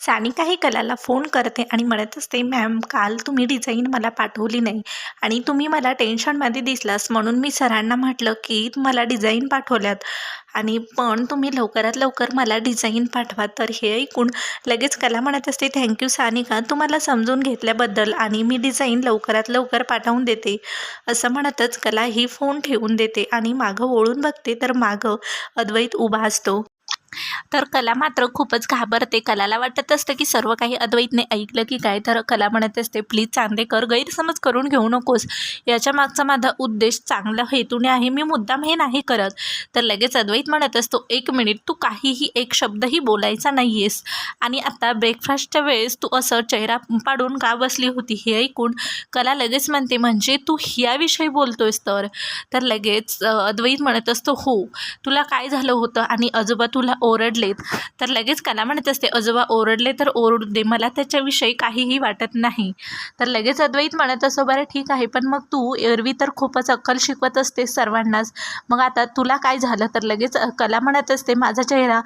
सानिका ही कलाला phone करते आणि म्हणत असते मॅम काल तुम्ही डिझाईन मला पाठवली नाही आणि तुम्ही मला टेन्शनमध्ये दिसलास म्हणून मी सरांना म्हटलं की मला डिझाईन पाठवल्यात आणि पण तुम्ही लवकरात लवकर मला डिझाईन पाठवा. तर हे ऐकून लगेच कला म्हणत असते थँक्यू सानिका तुम्हाला समजून घेतल्याबद्दल आणि मी डिझाईन लवकरात लवकर पाठवून देते. असं म्हणतच कला ही फोन ठेवून देते आणि मागं ओळून बघते तर मागं अद्वैत उभा असतो. तर कला मात्र खूपच घाबरते. कलाला वाटत असतं की सर्व काही अद्वैतने ऐकलं की काय? तर कला म्हणत असते प्लीज चांदेकर गैरसमज करून घेऊ नकोस. याच्या मागचा माझा उद्देश चांगला हेतूने आहे. मी मुद्दाम हे नाही करत. तर लगेच अद्वैत म्हणत असतो एक मिनिट तू काहीही एक शब्दही बोलायचा नाही आहेस आणि आता ब्रेकफास्टच्या वेळेस तू असं चेहरा पाडून का बसली होती हे ऐकून? कला लगेच म्हणते म्हणजे तू ह्याविषयी बोलतोयस तर? तर लगेच अद्वैत म्हणत असतो हो. तुला काय झालं होतं? आणि आजोबा तुला ओरडलेत तर लगेच कला म्हणत असते आजोबा ओरडले तर ओरडू दे मला त्याच्याविषयी काहीही वाटत नाही. तर लगेच अद्वैत म्हणत असो बरं ठीक आहे पण मग तू एरवी तर खूपच अक्कल शिकवत असतेस सर्वांनाच. मग आता तुला काय झालं? तर लगेच कला म्हणत असते माझा चेहरा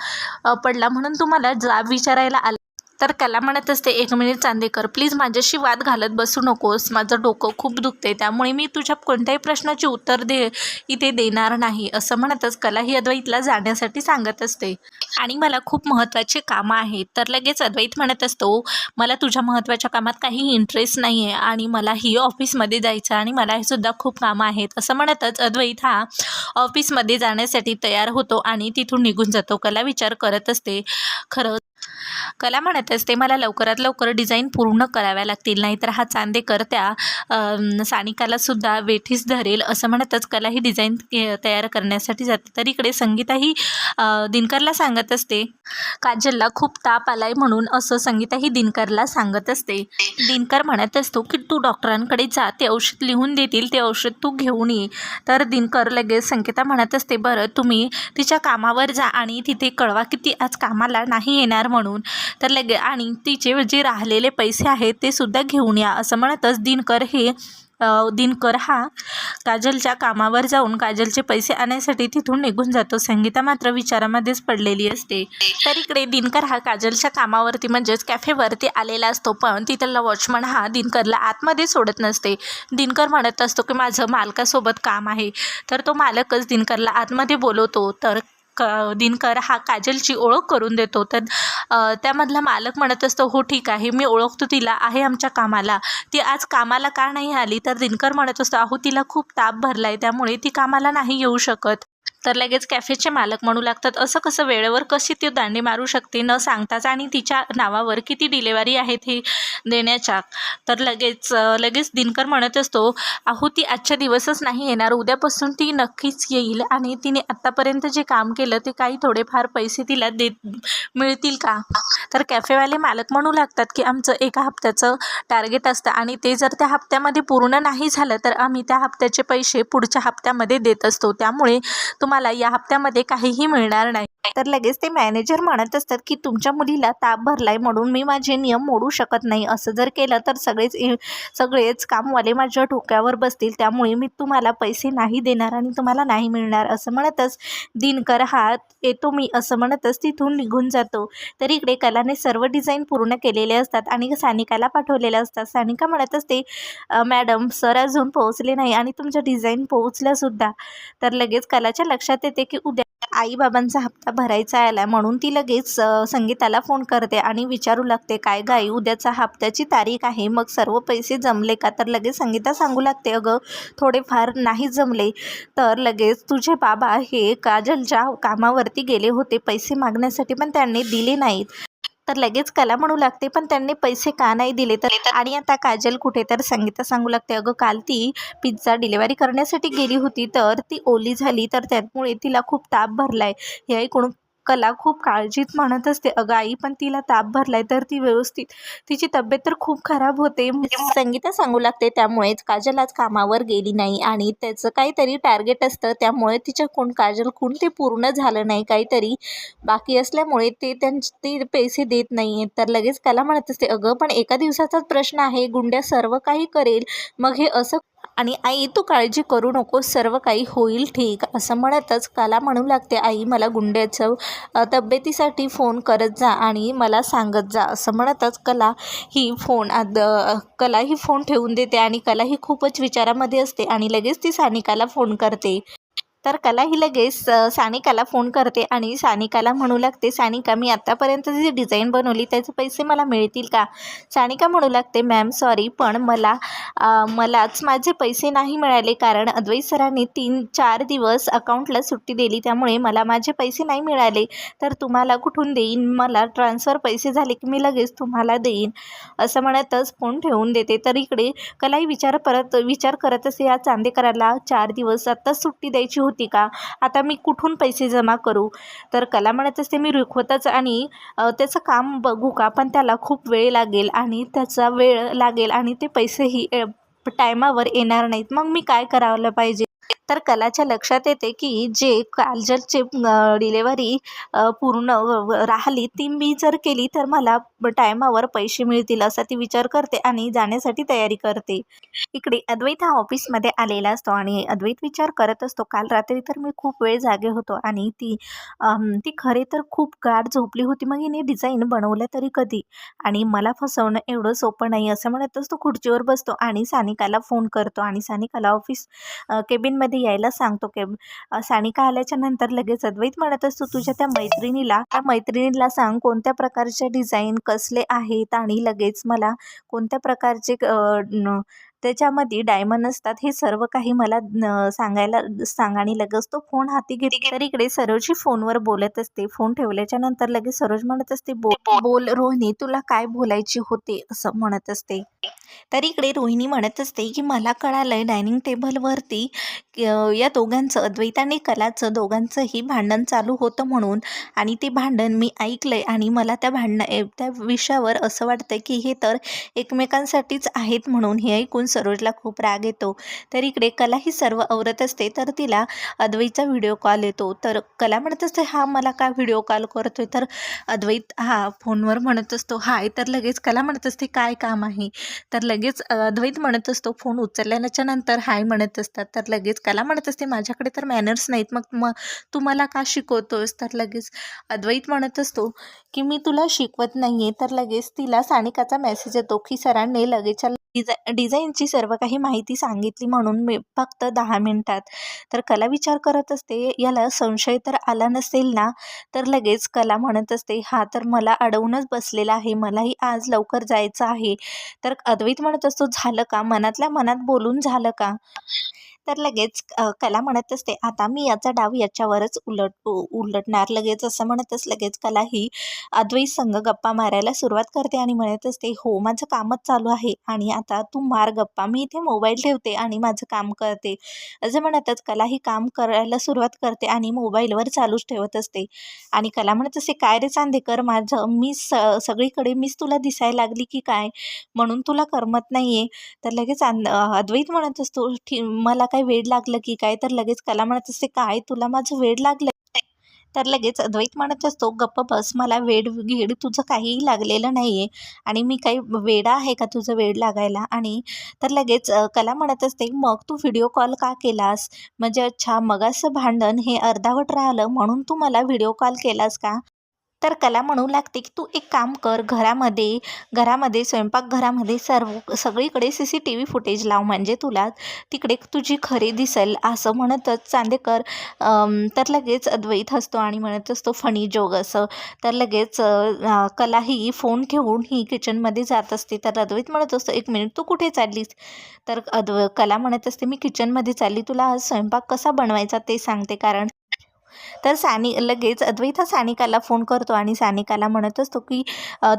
पडला म्हणून तू मला जाब विचारायला आला तर कला म्हणत असते एक मिनिट चांदेकर प्लीज माझ्याशी वाद घालत बसू नकोस. माझं डोकं खूप दुखते त्यामुळे मी तुझ्या कोणत्याही प्रश्नाचे उत्तर दे इथे देणार नाही. असं म्हणतच कला ही अद्वैतला जाण्यासाठी सांगत असते. आणि मला खूप महत्त्वाचे कामं आहेत तर लगेच अद्वैत म्हणत असतो मला तुझ्या महत्त्वाच्या कामात काही इंटरेस्ट नाही आहे आणि मला ही ऑफिसमध्ये जायचं आणि मला हे सुद्धा खूप कामं आहेत. असं म्हणतच अद्वैत हा ऑफिसमध्ये जाण्यासाठी तयार होतो आणि तिथून निघून जातो. कला विचार करत असते खरं कला म्हणत असते मला लवकरात लवकर डिझाईन पूर्ण कराव्या लागतील नाहीतर हा चांदेकर त्या सानिकालासुद्धा सानिकाला सुद्धा वेठीस धरेल असं म्हणतच कला ही डिझाईन तयार करण्यासाठी जाते. तर इकडे संगीताही दिनकरला सांगत असते. काजलला खूप ताप आलाय म्हणून असं संगीता ही दिनकरला सांगत असते. दिनकर म्हणत असतो की तू डॉक्टरांकडे जा ते औषध लिहून देतील ते औषध तू घेऊन ये. तर दिनकर लगेच संगीता म्हणत असते बरं तुम्ही तिच्या कामावर जा आणि तिथे कळवा की ती आज कामाला नाही येणार म्हणून. तर लगे आणि तिचे जे राहिलेले पैसे आहेत ते सुद्धा घेऊन या. असं म्हणतच दिनकर हे दिनकर हा काजलच्या कामावर जाऊन काजलचे पैसे आणण्यासाठी तिथून निघून जातो. संगीता मात्र विचारामध्येच पडलेली असते. तर इकडे दिनकर हा काजलच्या कामावरती म्हणजेच कॅफेवरती आलेला असतो पण तिथला वॉचमन हा दिनकरला आतमध्ये सोडत नसते. दिनकर म्हणत असतो की माझं मालकासोबत काम आहे. तर तो मालकच दिनकरला आतमध्ये बोलवतो. तर क दिनकर हा काजलची ओळख करून देतो. तर त्यामधला मालक म्हणत असतो हो ठीक आहे मी ओळखतो तिला आहे आमच्या कामाला. ती आज कामाला का नाही आली? तर दिनकर म्हणत असतो अहो तिला खूप ताप भरला आहे त्यामुळे ती कामाला नाही येऊ शकत. तर लगेच कॅफेचे मालक म्हणू लागतात असं कसं वेळेवर कशी ती दांडी मारू शकते? न सांगताच आणि तिच्या नावावर किती डिलेवरी आहेत हे देण्याच्या? तर लगेच लगेच दिनकर म्हणत असतो अहो ती आजच्या दिवसच नाही येणार उद्यापासून ती नक्कीच येईल आणि तिने आत्तापर्यंत जे काम केलं ते काही थोडेफार पैसे तिला देत मिळतील का? तर कॅफेवाले मालक म्हणू लागतात की आमचं एका हप्त्याचं टार्गेट असतं आणि ते जर त्या हप्त्यामध्ये पूर्ण नाही झालं तर आम्ही त्या हप्त्याचे पैसे पुढच्या हप्त्यामध्ये देत असतो. त्यामुळे तुम्हाला या हप्त्यामध्ये काहीही मिळणार नाही. तर लगेच ते मॅनेजर म्हणत असतात की तुमच्या मुलीला ताप भरलाय म्हणून मी माझे नियम मोडू शकत नाही. असं जर केलं तर सगळेच सगळेच कामवाले माझ्या डोक्यावर बसतील. त्यामुळे मी तुम्हाला पैसे नाही देणार आणि तुम्हाला नाही मिळणार. असं म्हणतच दिनकर हा येतो मी. असं म्हणतच तिथून निघून जातो. तर इकडे कलाने सर्व डिझाईन पूर्ण केलेले असतात आणि सानिकाला पाठवलेले असतात. सानिका म्हणत असते मॅडम सर अजून पोहोचले नाही आणि तुमच्या डिझाईन पोहोचल्यासुद्धा तर लगेच कलाच्या लक्षात येते की उद्या आई बाबांचा हप्ता भरायचा आला म्हणून ती लगेच संगीताला फोन करते आणि विचारू लागते काय गाई उद्याचा हप्त्याची तारीख आहे मग सर्व पैसे जमले का? तर लगेच संगीता सांगू लागते अगं थोडेफार नाही जमले तर लगेच तुझे बाबा हे काजलच्या कामावरती गेले होते पैसे मागण्यासाठी पण त्यांनी दिले नाहीत. तर लगेच कला म्हणू लागते पण त्यांनी पैसे का नाही दिले तर? आणि आता काजल कुठे? तर संगीता सांगू लागते अगं काल ती पिझ्झा डिलिव्हरी करण्यासाठी गेली होती तर ती ओली झाली तर त्यामुळे तिला खूप ताप भरलाय. हे ऐकून कला खूप काळजीत म्हणत असते. अगं आई पण तिला ताप भरलाय तर ती व्यवस्थित तिची तब्येत तर खूप खराब होते. म्हणजे संगीता सांगू लागते त्यामुळेच काजल आज कामावर गेली नाही आणि त्याचं काहीतरी टार्गेट असतं. त्यामुळे तिच्या कोण काजल कोण ते पूर्ण झालं नाही काहीतरी. बाकी असल्यामुळे ते त्यांचे ते पैसे देत नाही आहेत तर लगेच कला म्हणत असते अगं पण एका दिवसाचाच प्रश्न आहे. गुंड्या सर्व काही करेल. मग हे असं आणि आई तू काळजी करू नकोस सर्व काही होईल ठीक. असं म्हणतच कला म्हणू लागते आई मला गुंड्याचं तब्येतीसाठी फोन करत जा आणि मला सांगत जा. असं म्हणतच कला ही फोन आद कला ही फोन ठेवून देते आणि कला ही खूपच विचारामध्ये असते आणि लगेच ती सानिकाला फोन करते. तर कला ही लगेच सानिकाला फोन करते आणि सानिकाला म्हणू लागते सानिका मी आत्तापर्यंत जी डिझाईन बनवली त्याचे पैसे मला मिळतील का? सानिका म्हणू लागते मॅम सॉरी पण मला मलाच माझे पैसे नाही मिळाले कारण अद्वैत सरांनी तीन चार दिवस अकाउंटला सुट्टी दिली त्यामुळे मला माझे पैसे नाही मिळाले. तर तुम्हाला कुठून देईन? मला ट्रान्सफर पैसे झाले की मी लगेच तुम्हाला देईन. असं म्हणतच फोन ठेवून देते. तर इकडे कलाही विचार परत विचार करत असे या चांदेकराला चार दिवस आत्ताच सुट्टी द्यायची होती. का? आता मी कुठून पैसे जमा करू? तर कला म्हणत असते मी रुखवतच आणि त्याचं काम बघू का? पण त्याला खूप वेळ लागेल आणि त्याचा वेळ लागेल आणि ते पैसेही टायमावर येणार नाहीत. मग मी काय करायला पाहिजे? तर कलाच्या लक्षात येते की जे काजलचे डिलेवरी पूर्ण राहिली ती मी जर केली तर मला टायमावर पैसे मिळतील असा ती विचार करते आणि जाण्यासाठी तयारी करते. इकडे अद्वैत हा ऑफिसमध्ये आलेला असतो आणि अद्वैत विचार करत असतो. काल रात्री तर मी खूप वेळ जागे होतो आणि ती ती खरे तर खूप गाढ झोपली होती. मग हिने डिझाईन बनवलं तरी कधी? आणि मला फसवणं एवढं सोपं नाही असं म्हणतच तो खुर्चीवर बसतो आणि सानिकाला फोन करतो आणि सानिकाला ऑफिस केबिनमध्ये मध्ये यायला सांगतो के सानिका आल्याच्यानंतर लगेच अद्वैत म्हणत असतो तुझ्या त्या मैत्रिणीला त्या मैत्रिणीला सांग कोणत्या प्रकारचे डिझाईन कसले आहेत आणि लगेच मला कोणत्या प्रकारचे त्याच्यामध्ये डायमंड असतात हे सर्व काही मला सांगायला सांग आणि लगेच तो फोन हाती घेते तर इकडे सरोजी फोनवर बोलत असते. फोन ठेवल्याच्या नंतर लगेच सरोज म्हणत असते बोल बोल रोहिणी तुला काय बोलायचे होते? असं म्हणत असते. तर इकडे रोहिणी म्हणत असते की मला कळालंय डायनिंग टेबलवरती या दोघांचं अद्वैत आणि कलाचं दोघांचंही भांडण चालू होतं म्हणून आणि ते भांडण मी ऐकलंय आणि मला त्या भांडण त्या विषयावर असं वाटतं की हे तर एकमेकांसाठीच आहेत म्हणून हे ऐकून सरोजला खूप राग येतो. तर इकडे कला ही सर्व आवरत असते तर तिला अद्वैतचा व्हिडिओ कॉल येतो. तर कला म्हणत असते हा मला का व्हिडिओ कॉल करतोय? तर अद्वैत हा फोनवर म्हणत असतो हाय. तर लगेच कला म्हणत असते काय काम आहे? तर लगेच अद्वैत म्हणत असतो फोन उचलल्याच्या नंतर हाय म्हणत असतात. तर लगेच कला म्हणत असते माझ्याकडे तर मॅनर्स नाहीत मग मग तू मला का शिकवतोस तर लगेच अद्वैत म्हणत असतो की मी तुला शिकवत नाही आहे तर लगेच तिला सानिकाचा मेसेज येतो की सरांनी लगेच डिझा डिझाईनची सर्व काही माहिती सांगितली म्हणून मी फक्त दहा मिनटात. तर कला विचार करत असते याला संशय तर आला नसेल ना? तर लगेच कला म्हणत असते हा तर मला अडवूनच बसलेला आहे मलाही आज लवकर जायचं आहे. तर अद्वैत म्हणत असतो झालं का? मनातल्या मनात बोलून झालं का? तर लगेच कला म्हणत असते आता मी याचा डाव याच्यावरच उलट उलटणार. लगेच असं म्हणतच लगेच कला ही अद्वैत संघ गप्पा मारायला सुरुवात करते आणि म्हणत असते हो माझं कामच चालू आहे आणि आता तू मार गप्पा मी इथे मोबाईल ठेवते आणि माझं काम करते. असं म्हणतच कला ही काम करायला सुरुवात करते आणि मोबाईलवर चालूच ठेवत असते. आणि कला म्हणत असते काय रे चांदेकर माझं मी स सगळीकडे मीच तुला दिसायला लागली की काय? म्हणून तुला करमत नाही आहे तर लगेच अद्वैत म्हणत असतो "ठी- मला काय वेड लागलं की काय? तर लगेच कला म्हणत असते काय तुला माझं वेड लागलं? तर लगेच अद्वैत म्हणत असतो गप्प बस मला वेड घेड तुझं काहीही लागलेलं नाही आहे आणि मी काही वेडा आहे का तुझं वेड लागायला? आणि तर लगेच कला म्हणत असते मग तू व्हिडिओ कॉल का केलास? म्हणजे अच्छा मगाचं भांडण हे अर्धावट राहिलं म्हणून तू मला व्हिडिओ कॉल केलास का? तर कला म्हणू लागते की तू एक काम कर घरामध्ये घरामध्ये स्वयंपाकघरामध्ये सर्व सगळीकडे C C T V footage लाव. म्हणजे तुला तिकडे तुझी खरी दिसेल असं म्हणतच चांदेकर तर लगेच अद्वैत हसतो आणि म्हणत असतो फणी जोग असं. तर लगेच कला ही फोन घेऊन ही किचनमध्ये जात असते. तर अद्वैत म्हणत असतो एक मिनिट तू कुठे चाललीस? तर अद्व कला म्हणत असते मी किचनमध्ये चालली. तुला आज स्वयंपाक कसा बनवायचा ते सांगते. कारण तर सानी लगेच अद्वैत हा सानिकाला फोन करतो आणि सानिकाला म्हणत असतो की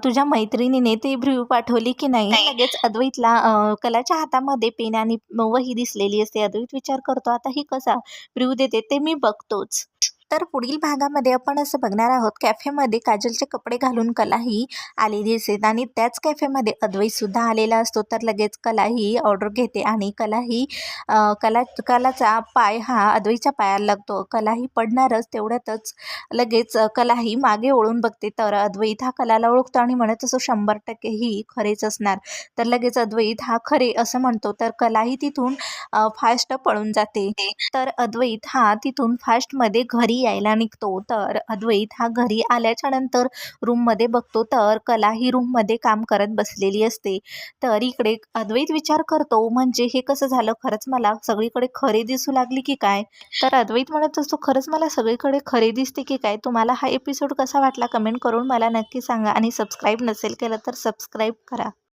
तुझ्या मैत्रिणीने ते ब्रिव्ह पाठवली की नाही? लगेच अद्वैतला कलाच्या हातामध्ये पेन आणि वही दिसलेली असते. अद्वैत विचार करतो आता ही कसा ब्रिव्ह देते ते मी बघतोच. तर पुढील भागामध्ये आपण असं बघणार आहोत कॅफेमध्ये काजलचे कपडे घालून कलाही आलेली असते आणि त्याच कॅफेमध्ये अद्वैतसुद्धा आलेला असतो. तर लगेच कलाही ऑर्डर घेते आणि कलाही कला कलाचा पाय हा अद्वैतच्या पायाला लागतो. कलाही पडणारच तेवढ्यातच लगेच कलाही मागे ओळून बघते. तर अद्वैत हा कलाला ओळखतो आणि म्हणत असो शंभर टक्के ही खरेच असणार. तर लगेच अद्वैत हा खरे असं म्हणतो. तर कलाही तिथून फास्ट पळून जाते. तर अद्वैत हा तिथून फास्टमध्ये घरी घरी यायला निघतो. तर अद्वैत हा घरी आल्याच्यानंतर रूममध्ये बघतो. तर कला ही रूममध्ये काम करत बसलेली असते. तर इकडे अद्वैत विचार करतो म्हणजे हे कसं झालं? खरंच मला सगळीकडे खरे दिसू लागली की काय? तर अद्वैत म्हणत असतो खरंच मला सगळीकडे खरे दिसते की काय? तुम्हाला हा एपिसोड कसा वाटला? कमेंट करून मला नक्की सांगा आणि सबस्क्राईब नसेल केलं तर सबस्क्राईब करा.